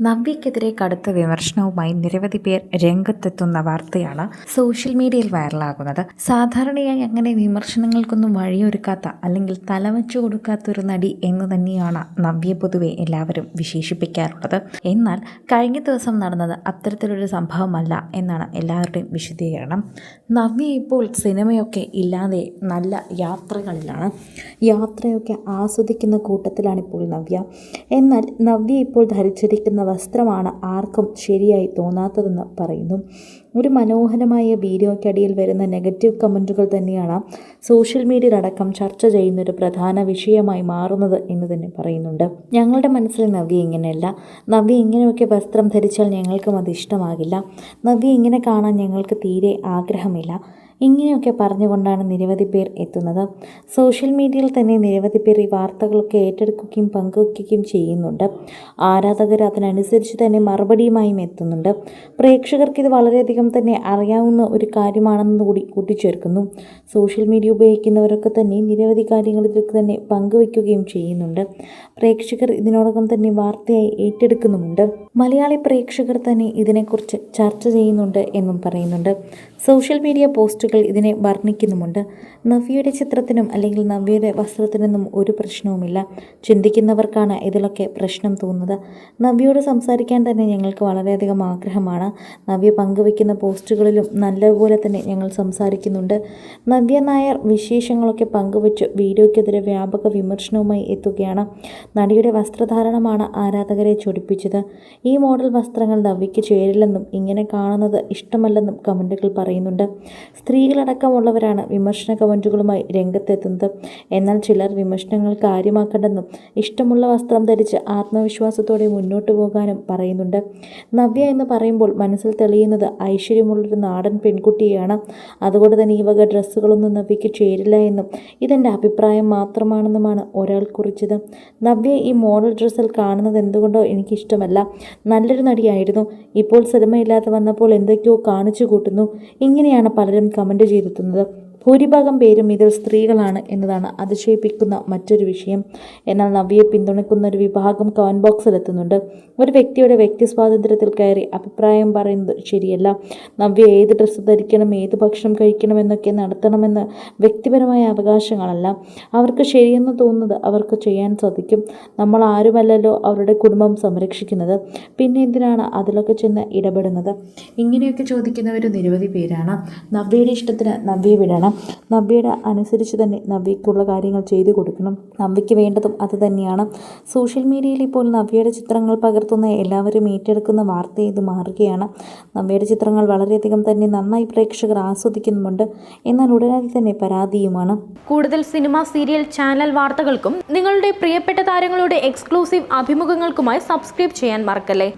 നവ്യക്കെതിരെ കടുത്ത വിമർശനവുമായി നിരവധി പേർ രംഗത്തെത്തുന്ന വാർത്തയാണ് സോഷ്യൽ മീഡിയയിൽ വൈറലാകുന്നത്. സാധാരണയായി അങ്ങനെ വിമർശനങ്ങൾക്കൊന്നും വഴിയൊരുക്കാത്ത അല്ലെങ്കിൽ തലവച്ചു കൊടുക്കാത്ത ഒരു നടി എന്ന് തന്നെയാണ് നവ്യ പൊതുവെ എല്ലാവരും വിശേഷിപ്പിക്കാറുള്ളത്. എന്നാൽ കഴിഞ്ഞ ദിവസം നടന്നത് അത്തരത്തിലൊരു സംഭവമല്ല എന്നാണ് എല്ലാവരുടെയും വിശദീകരണം. നവ്യ ഇപ്പോൾ സിനിമയൊക്കെ ഇല്ലാതെ നല്ല യാത്രകളിലാണ്. യാത്രയൊക്കെ ആസ്വദിക്കുന്ന കൂട്ടത്തിലാണ് ഇപ്പോൾ നവ്യ. എന്നാൽ നവ്യ ഇപ്പോൾ ധരിച്ചിരിക്കുന്ന വസ്ത്രമാണ് ആർക്കും ശരിയായി തോന്നാത്തതെന്ന് പറയുന്നു. ഒരു മനോഹരമായ വീഡിയോയ്ക്കടിയിൽ വരുന്ന നെഗറ്റീവ് കമന്റുകൾ തന്നെയാണ് സോഷ്യൽ മീഡിയയിലടക്കം ചർച്ച ചെയ്യുന്ന ഒരു പ്രധാന വിഷയമായി മാറുന്നത് എന്ന് തന്നെ പറയുന്നുണ്ട്. ഞങ്ങളുടെ മനസ്സിൽ നവ്യ ഇങ്ങനെയല്ല. നവ്യ ഇങ്ങനെയൊക്കെ വസ്ത്രം ധരിച്ചാൽ ഞങ്ങൾക്കും അത് ഇഷ്ടമാകില്ല. നവ്യ ഇങ്ങനെ കാണാൻ ഞങ്ങൾക്ക് തീരെ ആഗ്രഹമില്ല. ഇങ്ങനെയൊക്കെ പറഞ്ഞുകൊണ്ടാണ് നിരവധി പേർ എത്തുന്നത്. സോഷ്യൽ മീഡിയയിൽ തന്നെ നിരവധി പേർ ഈ വാർത്തകളൊക്കെ ഏറ്റെടുക്കുകയും പങ്കുവയ്ക്കുകയും ചെയ്യുന്നുണ്ട്. ആരാധകർ അതിനനുസരിച്ച് തന്നെ മറുപടിയുമായും എത്തുന്നുണ്ട്. പ്രേക്ഷകർക്ക് ഇത് വളരെയധികം തന്നെ അറിയാവുന്ന ഒരു കാര്യമാണെന്ന് കൂടി കൂട്ടിച്ചേർക്കുന്നു. സോഷ്യൽ മീഡിയ ഉപയോഗിക്കുന്നവരൊക്കെ തന്നെ നിരവധി കാര്യങ്ങൾ ഇതിലേക്ക് തന്നെ പങ്കുവയ്ക്കുകയും ചെയ്യുന്നുണ്ട്. പ്രേക്ഷകർ ഇതിനോടകം തന്നെ വാർത്തയായി ഏറ്റെടുക്കുന്നുമുണ്ട്. മലയാളി പ്രേക്ഷകർ തന്നെ ഇതിനെക്കുറിച്ച് ചർച്ച ചെയ്യുന്നുണ്ട് എന്നും പറയുന്നുണ്ട്. സോഷ്യൽ മീഡിയ പോസ്റ്റുകൾ ഇതിനെ വർണിക്കുന്നുമുണ്ട്. നവ്യയുടെ ചിത്രത്തിനും അല്ലെങ്കിൽ നവ്യയുടെ വസ്ത്രത്തിനൊന്നും ഒരു പ്രശ്നവുമില്ല. ചിന്തിക്കുന്നവർക്കാണ് ഇതിലൊക്കെ പ്രശ്നം തോന്നുന്നത്. നവ്യയോട് സംസാരിക്കാൻ തന്നെ ഞങ്ങൾക്ക് വളരെയധികം ആഗ്രഹമാണ്. നവ്യ പങ്കുവയ്ക്കുന്ന പോസ്റ്റുകളിലും നല്ലതുപോലെ തന്നെ ഞങ്ങൾ സംസാരിക്കുന്നുണ്ട്. നവ്യ നായർ വിശേഷങ്ങളൊക്കെ പങ്കുവച്ച് വീഡിയോയ്ക്കെതിരെ വ്യാപക വിമർശനവുമായി എത്തുകയാണ്. നടിയുടെ വസ്ത്രധാരണമാണ് ആരാധകരെ ചൊടിപ്പിച്ചത്. ഈ മോഡൽ വസ്ത്രങ്ങൾ നവ്യയ്ക്ക് ചേരില്ലെന്നും ഇങ്ങനെ കാണുന്നത് ഇഷ്ടമല്ലെന്നും കമന്റുകൾ പറയുന്നുണ്ട്. സ്ത്രീകളടക്കമുള്ളവരാണ് വിമർശന കമന്റുകളുമായി രംഗത്തെത്തുന്നത്. എന്നാൽ ചിലർ വിമർശനങ്ങൾ കാര്യമാക്കണ്ടെന്നും ഇഷ്ടമുള്ള വസ്ത്രം ധരിച്ച് ആത്മവിശ്വാസത്തോടെ മുന്നോട്ട് പോകാനും പറയുന്നുണ്ട്. നവ്യ എന്ന് പറയുമ്പോൾ മനസ്സിൽ തെളിയുന്നത് ഐശ്വര്യമുള്ളൊരു നാടൻ പെൺകുട്ടിയാണ് അതുകൊണ്ട് തന്നെ ഈ വക ഡ്രസ്സുകളൊന്നും നവ്യയ്ക്ക് ചേരില്ല എന്നും ഇതെന്റെ അഭിപ്രായം മാത്രമാണെന്നുമാണ് ഒരാൾ കുറിച്ചത്. നവ്യ ഈ മോഡൽ ഡ്രസ്സിൽ കാണുന്നത് എന്തുകൊണ്ടോ എനിക്കിഷ്ടമല്ല. നല്ലൊരു നടിയായിരുന്നു. ഇപ്പോൾ സിനിമയില്ലാതെ വന്നപ്പോൾ എന്തൊക്കെയോ കാണിച്ചു കൂട്ടുന്നു. ഇങ്ങനെയാണ് പലരും കമന്റ് ചെയ്തെത്തുന്നത് ഭൂരിഭാഗം പേരും ഇതിൽ സ്ത്രീകളാണ് എന്നതാണ് അതിശയിപ്പിക്കുന്ന മറ്റൊരു വിഷയം. എന്നാൽ നവ്യയെ പിന്തുണയ്ക്കുന്ന ഒരു വിഭാഗം കമന്റ് ബോക്സിലെത്തുന്നുണ്ട് ഒരു വ്യക്തിയുടെ വ്യക്തി സ്വാതന്ത്ര്യത്തിൽ കയറി അഭിപ്രായം പറയുന്നത് ശരിയല്ല. നവ്യ ഏത് ഡ്രസ്സ് ധരിക്കണം ഏത് ഭക്ഷണം കഴിക്കണം എന്നൊക്കെ നടത്തണമെന്ന് വ്യക്തിപരമായ അവകാശങ്ങളല്ല. അവർക്ക് ശരിയെന്ന് തോന്നുന്നത് അവർക്ക് ചെയ്യാൻ സാധിക്കും. നമ്മൾ ആരുമല്ലല്ലോ അവരുടെ കുടുംബം സംരക്ഷിക്കുന്നത്. പിന്നെ എന്തിനാണ് അതിലൊക്കെ ചെന്ന് ഇടപെടുന്നത്? ഇങ്ങനെയൊക്കെ ചോദിക്കുന്നവർ നിരവധി പേരാണ്. നവ്യയുടെ ഇഷ്ടത്തിന് നവ്യ വിടണം. നവ്യയുടെ അനുസരിച്ച് തന്നെ നവ്യയ്ക്കുള്ള കാര്യങ്ങൾ ചെയ്തു കൊടുക്കണം. നവ്യയ്ക്ക് വേണ്ടതും അത് തന്നെയാണ്. സോഷ്യൽ മീഡിയയിൽ ഇപ്പോൾ നവ്യയുടെ ചിത്രങ്ങൾ പകർത്തുന്ന എല്ലാവരും ഏറ്റെടുക്കുന്ന വാർത്ത ഇത് മാറുകയാണ്. നവ്യയുടെ ചിത്രങ്ങൾ വളരെയധികം തന്നെ നന്നായി പ്രേക്ഷകർ ആസ്വദിക്കുന്നുമുണ്ട്. എന്നാൽ ഉടനടി തന്നെ പരാതിയുമാണ്. കൂടുതൽ സിനിമ സീരിയൽ ചാനൽ വാർത്തകൾക്കും നിങ്ങളുടെ പ്രിയപ്പെട്ട താരങ്ങളുടെ എക്സ്ക്ലൂസീവ് അഭിമുഖങ്ങൾക്കുമായി സബ്സ്ക്രൈബ് ചെയ്യാൻ മറക്കല്ലേ?